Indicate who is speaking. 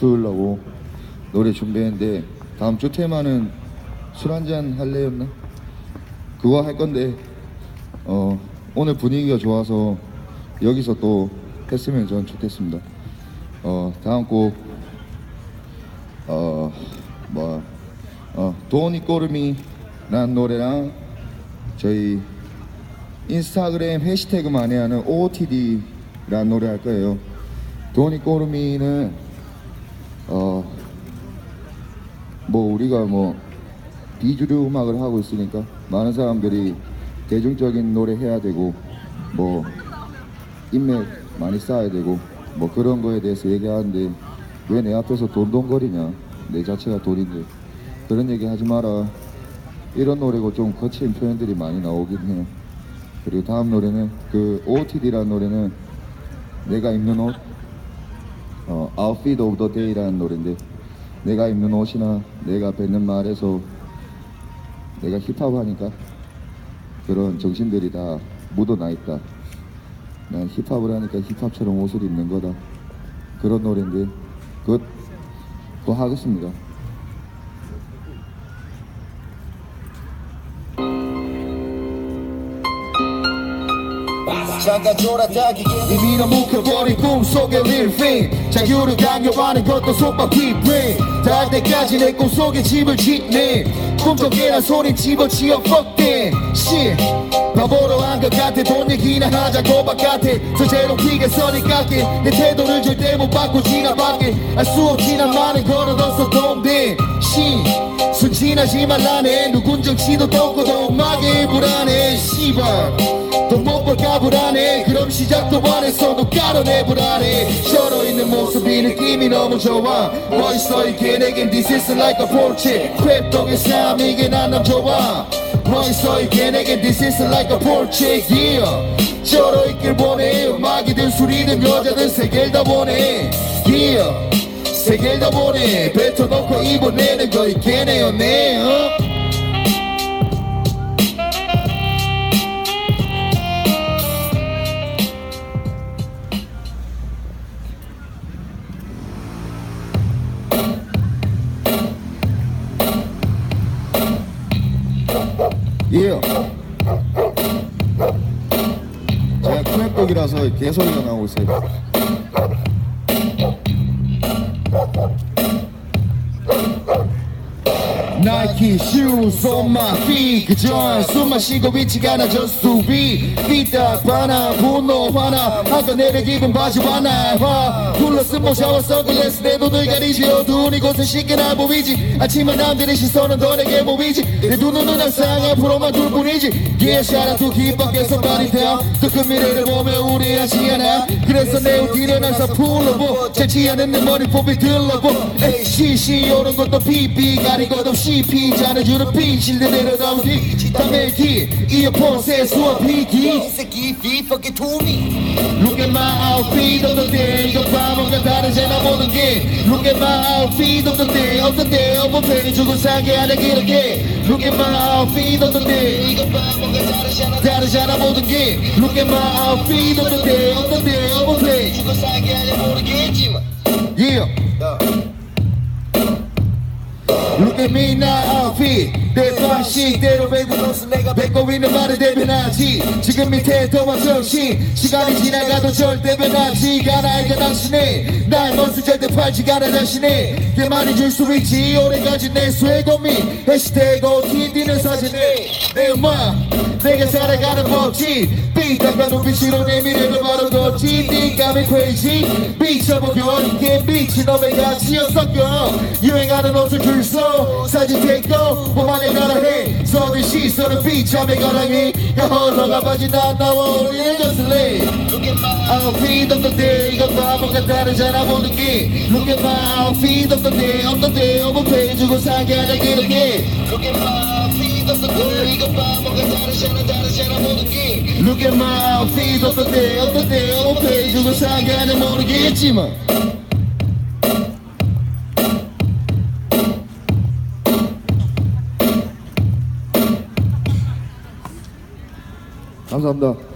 Speaker 1: 맞추려고 노래 준비했는데 다음 주 테마는 술 한잔 할래였나? 그거 할 건데 어, 오늘 분위기가 좋아서 여기서 또 했으면 전 좋겠습니다. 어, 다음 곡 어, 뭐, 어, 돈이 꼬르미라는 노래랑 저희 인스타그램 해시태그 많이 하는 OOTD라는 노래 할 거예요. 돈이 꼬르미는 어, 뭐 우리가 뭐 비주류 음악을 하고 있으니까 많은 사람들이 대중적인 노래 해야 되고 뭐 인맥 많이 쌓아야 되고 뭐 그런 거에 대해서 얘기하는데 왜 내 앞에서 돈돈거리냐? 내 자체가 돈인데 그런 얘기 하지 마라. 이런 노래고 좀 거친 표현들이 많이 나오긴 해요. 그리고 다음 노래는 그 OOTD라는 노래는 내가 입는 옷 어, Outfit of the Day라는 노래인데 내가 입는 옷이나 내가 뱉는 말에서 내가 힙합 하니까 그런 정신들이 다 묻어나 있다. 난 힙합을 하니까 힙합처럼 옷을 입는 거다. 그런 노래인데 그것 그거 하겠습니다.
Speaker 2: 잠깐 졸아다기게. 이미로 묵혀버린 꿈속의 릴핑 자유를 강요하는 것도 속박히 브링 닿을 때까지 내 꿈속에 집을 짓네. 꿈속에란 소리 집어치워 fuck that shit. 바보로 한 것 같아. 돈 얘기나 하자고 바깥에 서재로 피게 선이 깎게 내 태도를 절대 못 바꾸지 나밖에 알수 없지 난 많은 걸어뒀어 동대 시 순진하지 말라네. 누군 정치도 떴고도 음악에 불안해 씨발 불안해. 그럼 시작도 안 했어 너 깔아내 불안해. 절어 있는 모습이 느낌이 너무 좋아. 멋있어 이게 내겐 This is like a portrait. 쾌떡의 삶 이게 난남 좋아. 멋있어 이게 내겐 This is like a portrait yeah. 절어 있길 원해 음악이든 술이든 여자든 세계를 다 원해 yeah. 세계를 다 원해 뱉어놓고 입어내는 거 있겠네요 네 어?
Speaker 1: 예. 제가 크랩독이라서 개소리가 나오고 있어요.
Speaker 2: Nike shoes on my feet 그저 숨 마시고 위치가 낮은 수비 삐딱 바나 분노 화나. 아까 내려 입은 바지 화나 화. 둘러쓴 모 샤워 선글라스 내 눈을 가리지. 어두운 이곳은 시끄나 보이지. 아침에 남들의 시선은 더 내게 보이지. 내 두 눈은 항상 앞으로만 둘 뿐이지. Yeah shout out to 힙합에서 많이 down 더큰 미래를 보며 우리하지 않아. 그래서 내 옷길은 항상 풀러보 재치 않은 내 머리 뽑이 들러보 ACC 오는 것도 PP 가리고 도 CP 잘해주는 P 실드 내려다운 뒤 담의 기 이어폰에 수업 피기.
Speaker 3: 새끼 feet fucking to me.
Speaker 2: Look at my outfit of the day 이거 봐 뭔가 다르잖아 모든 게 Look at my outfit day 어머 팬이 죽은 상게 하나 기르게 Look at my outfit day 이거 봐 뭔가 다르잖아 모든 게 Look at my outfit day 어머 팬이
Speaker 3: 죽어 살게 하냐 모르겠지만
Speaker 2: Yeah. Look at me now outfit. 내 방식대로 뱉은 옷은 내가 뱉고 있는 말을 대변하지 지금 밑에 더와 정신. 시간이 지나가도 절대 변하지가 나이가 당신의 나의 멋을 절대 팔지 않아 자신의 게 많이 줄 수 있지. 오래가지 내 수의 고민. 해시태그 OTD는 사진에 내 음악 내가 살아가는 법칙. 삐딱한 눈빛으로 내 미래를 바로 걷지. 띵감이 crazy. 미쳐보겨 이게 미친 놈의 가치였었겨 유행하는 옷을 줄서 사진 찍고 몸안에 가라 해. 서든 시선은 비참의 가랑이 야 흘러가 바지 나 나와 우리는 해
Speaker 3: Look at my
Speaker 2: Outfit of the day. 이건 바보가 다르잖아 모든 게. Look at my outfit of the day. the day 어머 패주고 사게 하자 기르게.
Speaker 3: Look at my
Speaker 2: Look at my outfit day 어머 패주고 사게 하자 모르겠지만
Speaker 1: 감사합니다.